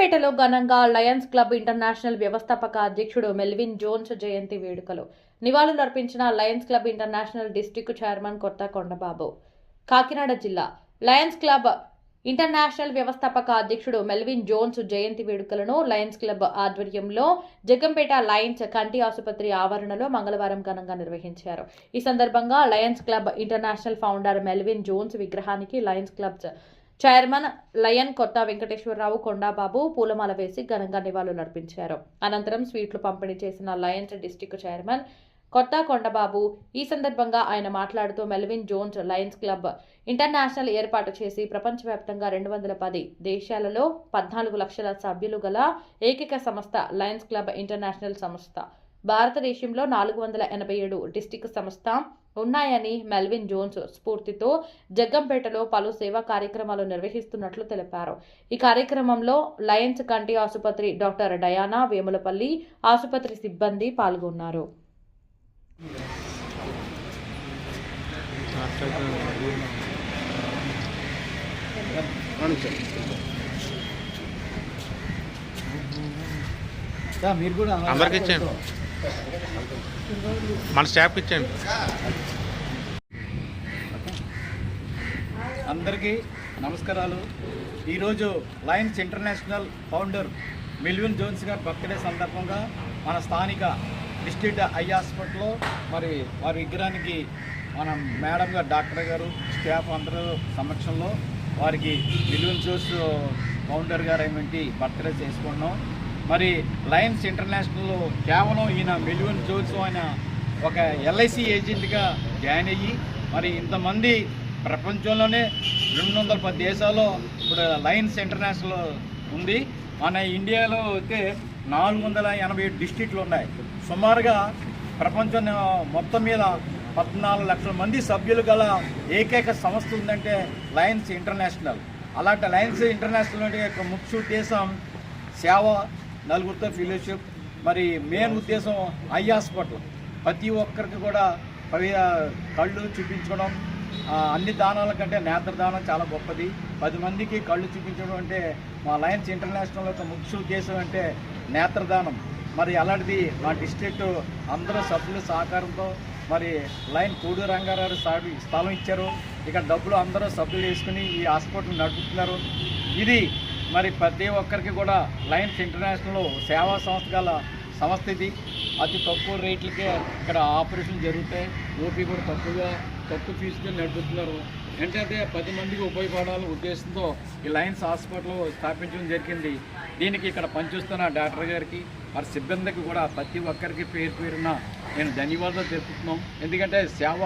జగ్గంపేటలో ఘనంగా Lions club international వ్యవస్థాపక అధ్యక్షుడు మెల్విన్ జోన్స్ జయంతి వేడుకలు. నివాళులు అర్పించిన lions club international district chairman Kotha Kondababu. Kakinada జిల్లా లయన్స్ క్లబ్ ఇంటర్నేషనల్ వ్యవస్థాపక అధ్యక్షుడు మెల్విన్ జోన్స్ జయంతి వేడుకలను లయన్స్ క్లబ్ ఆధ్వర్యంలో జగ్గంపేట లయన్స్ కంటి ఆసుపత్రి ఆవరణలో మంగళవారం ఘనంగా నిర్వహించారు. ఈ సందర్భంగా lions club international founder Melvin Jones విగ్రహానికి lions club chairman lion Kotha Venkateswararao Kondababu పూలమాల వేసి ఘనంగా నివాళులు అర్పించారు. అనంతరం స్వీట్లు పంపిణీ చేసిన Lions district chairman Kotha Kondababu ఈ సందర్భంగా ఆయన మాట్లాడుతూ Melvin Jones lions club international ఏర్పాటు చేసి ప్రపంచవ్యాప్తంగా రెండు వందల పది దేశాలలో పద్నాలుగు లక్షల సభ్యులు గల ఏకైక సంస్థ లయన్స్ క్లబ్ ఇంటర్నేషనల్ సంస్థ. భారతదేశంలో నాలుగు వందల ఎనభై ఏడు డిస్టిక్ సంస్థ ఉన్నాయని మెల్విన్ జోన్స్ స్ఫూర్తితో జగ్గంపేటలో పలు సేవా కార్యక్రమాలు నిర్వహిస్తున్నట్లు తెలిపారు. ఈ కార్యక్రమంలో లయన్స్ కంటి ఆసుపత్రి డాక్టర్ డయానా వేములపల్లి ఆసుపత్రి సిబ్బంది పాల్గొన్నారు. సార్ మీరు కూడా అందరికి ఇచ్చేయండి. మన స్టాఫ్కి ఇచ్చేయండి. అందరికీ నమస్కారాలు. ఈరోజు lions international founder Melvin Jones గారి బర్త్డే సందర్భంగా మన స్థానిక డిస్ట్రిక్ట్ ఐ హాస్పిటల్లో మరి వారి విగ్రహానికి మన మేడం గారు డాక్టర్ గారు స్టాఫ్ అందరూ సమక్షంలో వారికి మిల్విన్ జోన్స్ ఫౌండర్ గారు ఏమిటి బర్త్డే చేసుకుంటున్నాం. మరి లయన్స్ ఇంటర్నేషనల్లో కేవలం ఈయన మిలియన్ జోన్స్ ఆయన ఒక ఎల్ఐసి ఏజెంట్గా జాయిన్ అయ్యి మరి ఇంతమంది ప్రపంచంలోనే రెండు వందల పది దేశాల్లో ఇప్పుడు లయన్స్ ఇంటర్నేషనల్ ఉంది. మన ఇండియాలో అయితే నాలుగు వందల ఎనభై ఏడు డిస్టిక్లు ఉన్నాయి. సుమారుగా ప్రపంచం మొత్తం మీద పద్నాలుగు లక్షల మంది సభ్యులు గల ఏకైక సంస్థ ఉందంటే లయన్స్ ఇంటర్నేషనల్. అలాంటి లయన్స్ ఇంటర్నేషనల్ యొక్క ముఖ్య ఉద్దేశం సేవ నలుగురితో ఫెలోషిప్ మరి మెయిన్ ఉద్దేశం ఐ హాస్పిటల్. ప్రతి ఒక్కరికి కూడా పది కళ్ళు చూపించడం అన్ని దానాల కంటే నేత్రదానం చాలా గొప్పది. పది మందికి కళ్ళు చూపించడం అంటే మా లయన్స్ ఇంటర్నేషనల్ యొక్క ముఖ్య ఉద్దేశం అంటే నేత్రదానం మరి అలాంటిది మా డిస్ట్రిక్ట్ అందరూ సభ్యుల సహకారంతో మరి లైన్ కోడు రంగారావు సార్ స్థలం ఇచ్చారు. ఇక్కడ డబ్బులు అందరూ సభ్యులు వేసుకుని ఈ హాస్పిటల్ నడుపుతున్నారు. ఇది మరి ప్రతి ఒక్కరికి కూడా లయన్స్ ఇంటర్నేషనల్ సేవా సంస్థ గల సంస్థ ఇది. అతి తక్కువ రేట్లకే ఇక్కడ ఆపరేషన్ జరుగుతాయి. ఓపీ కూడా తక్కువగా తక్కువ ఫీజుతో నడుపుతున్నారు. ఏంటంటే పది మందికి ఉపయోగపడాలనే ఉద్దేశంతో ఈ లయన్స్ హాస్పిటల్ స్థాపించడం జరిగింది. దీనికి ఇక్కడ పనిచేస్తున్న డాక్టర్ గారికి వారి సిబ్బందికి కూడా ప్రతి ఒక్కరికి పేరు పేరున నేను ధన్యవాదాలు తెలుపుతున్నాం. ఎందుకంటే సేవ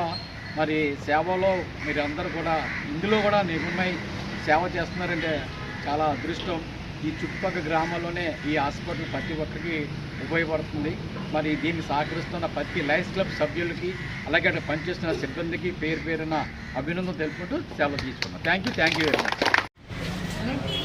మరి సేవలో మీరు అందరూ కూడా ఇందులో కూడా నిపుణమై సేవ చేస్తున్నారంటే చాలా అదృష్టం. ఈ చుట్టుపక్కల గ్రామాల్లోనే ఈ హాస్పిటల్ ప్రతి ఒక్కరికి ఉపయోగపడుతుంది. మరి దీన్ని సహకరిస్తున్న ప్రతి లయన్స్ క్లబ్ సభ్యులకి అలాగే అక్కడ పనిచేస్తున్న సిబ్బందికి పేరు పేరున అభినందన తెలుపుకుంటూ సెలవు తీసుకున్నాం thank you thank you very much